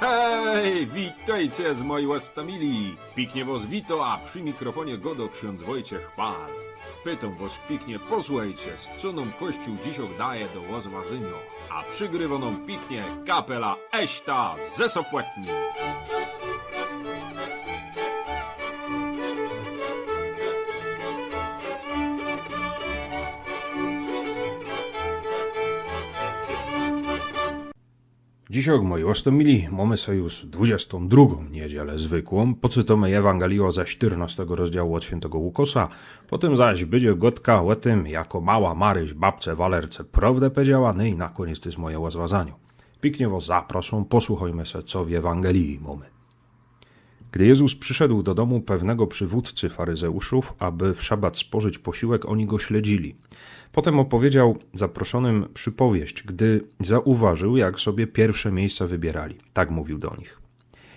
Hej, witajcie z mojej łastamili. Piknie was wito, a przy mikrofonie godo ksiądz Wojciech Pal. Pytam was piknie, posłuchajcie, co nam Kościół dziś daje do łozmazynia. A przygrywa nam piknie kapela Eśta ze Sopłetni. Dzisiaj, moi ostomili, mamy już 22 niedzielę zwykłą. Poczytamy Ewangelię ze 14 rozdziału od świętego Łukosa. Potem zaś będzie gotka o tym, jako mała Maryś babce Walerce prawdę powiedziała, no i na koniec jest moje łazwazanie. Piknie was zaproszą, posłuchajmy se, co w Ewangelii mamy. Gdy Jezus przyszedł do domu pewnego przywódcy faryzeuszów, aby w szabat spożyć posiłek, oni go śledzili. Potem opowiedział zaproszonym przypowieść, gdy zauważył, jak sobie pierwsze miejsca wybierali. Tak mówił do nich.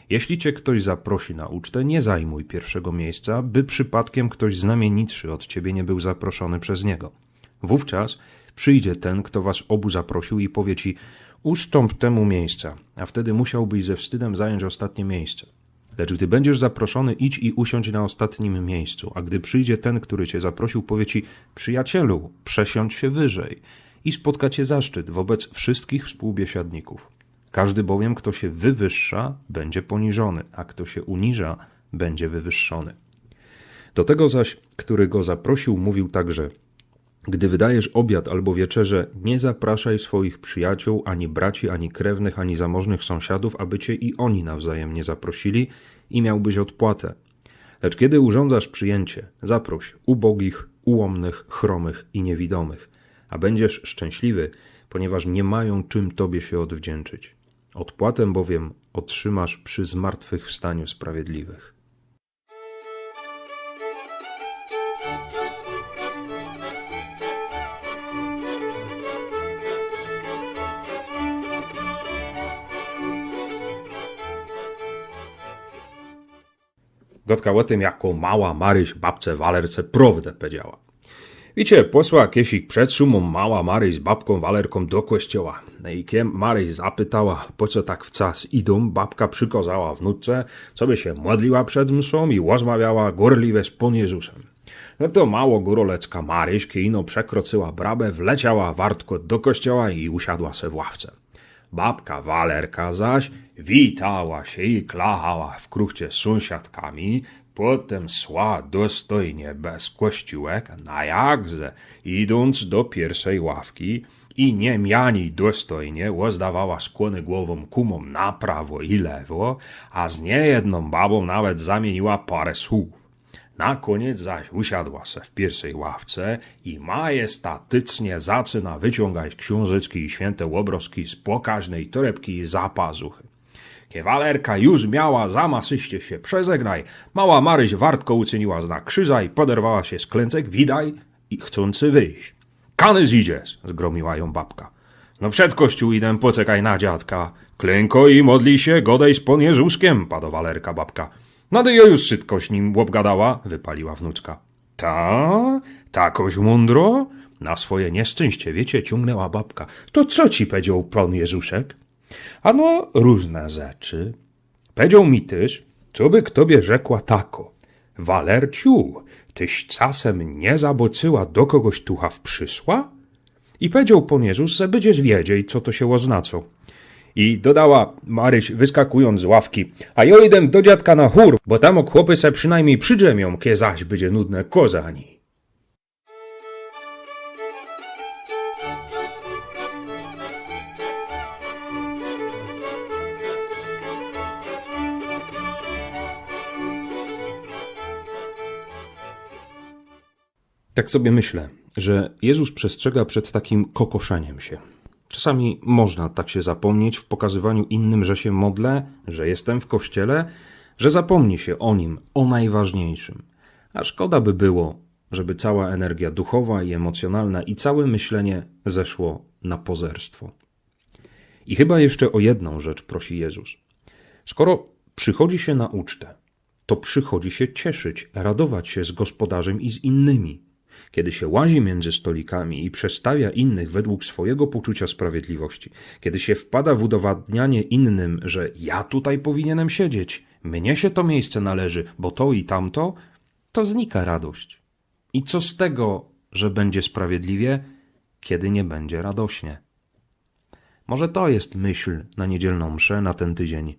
Jeśli cię ktoś zaprosi na ucztę, nie zajmuj pierwszego miejsca, by przypadkiem ktoś znamienitszy od ciebie nie był zaproszony przez niego. Wówczas przyjdzie ten, kto was obu zaprosił i powie ci: Ustąp temu miejsca, a wtedy musiałbyś ze wstydem zająć ostatnie miejsce. Lecz gdy będziesz zaproszony, idź i usiądź na ostatnim miejscu, a gdy przyjdzie ten, który cię zaprosił, powie ci: Przyjacielu, przesiądź się wyżej i spotka cię zaszczyt wobec wszystkich współbiesiadników. Każdy bowiem, kto się wywyższa, będzie poniżony, a kto się uniża, będzie wywyższony. Do tego zaś, który go zaprosił, mówił także: gdy wydajesz obiad albo wieczerze, nie zapraszaj swoich przyjaciół, ani braci, ani krewnych, ani zamożnych sąsiadów, aby cię i oni nawzajem nie zaprosili i miałbyś odpłatę. Lecz kiedy urządzasz przyjęcie, zaproś ubogich, ułomnych, chromych i niewidomych, a będziesz szczęśliwy, ponieważ nie mają czym tobie się odwdzięczyć. Odpłatę bowiem otrzymasz przy zmartwychwstaniu sprawiedliwych. Gotka o tym, jako mała Maryś babce Walerce prawdę powiedziała. Wiecie, posła kiesik przed szumą mała Maryś z babką Walerką do kościoła. No i kiem Maryś zapytała, po co tak w czas idą, babka przykozała wnuczce, co by się modliła przed mszą i rozmawiała gorliwe z Pan Jezusem. No to mało górolecka Maryś, kino przekroczyła brabę, wleciała wartko do kościoła i usiadła se w ławce. Babka Walerka zaś witała się i klachała w kruchcie z sąsiadkami, potem szła dostojnie bez kościółek, na jakże, idąc do pierwszej ławki i niemiani dostojnie rozdawała skłony głową kumom na prawo i lewo, a z niejedną babą nawet zamieniła parę słów. Na koniec zaś usiadła se w pierwszej ławce i majestatycznie zaczyna wyciągać książeczki i święte łobroski z pokaźnej torebki i zapazuchy. Kiewalerka już miała zamasyście się przezegnaj, mała Maryś wartko uczyniła znak krzyża i poderwała się z klęcek, widaj, i chcący wyjść. Kany zidziesz, zgromiła ją babka. No przed kościół idę, poczekaj na dziadka. Klęko i modli się, godej z Jezuskiem, padowalerka babka. To ja już szybko z nim łobgadała, wypaliła wnuczka. Ta? Takoś mądro? Na swoje nieszczęście, wiecie, ciągnęła babka. To co ci powiedział Pan Jezusek? Ano, różne rzeczy. Powiedział mi też, co by k tobie rzekła tako. Walerciu, tyś czasem nie zabocyła do kogoś tuchaw przysła? I powiedział Pan Jezus, że będziesz wiedzieć, co to się oznacza. I dodała Maryś, wyskakując z ławki, a ja idę do dziadka na chór, bo tam chłopy se przynajmniej przydrzemią, kie zaś będzie nudne kozani. Tak sobie myślę, że Jezus przestrzega przed takim kokoszaniem się. Czasami można tak się zapomnieć w pokazywaniu innym, że się modlę, że jestem w kościele, że zapomni się o nim, o najważniejszym. A szkoda by było, żeby cała energia duchowa i emocjonalna i całe myślenie zeszło na pozerstwo. I chyba jeszcze o jedną rzecz prosi Jezus. Skoro przychodzi się na ucztę, to przychodzi się cieszyć, radować się z gospodarzem i z innymi. Kiedy się łazi między stolikami i przestawia innych według swojego poczucia sprawiedliwości, kiedy się wpada w udowadnianie innym, że ja tutaj powinienem siedzieć, mnie się to miejsce należy, bo to i tamto, to znika radość. I co z tego, że będzie sprawiedliwie, kiedy nie będzie radośnie? Może to jest myśl na niedzielną mszę na ten tydzień.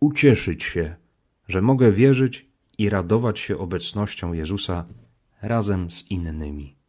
Ucieszyć się, że mogę wierzyć i radować się obecnością Jezusa razem z innymi.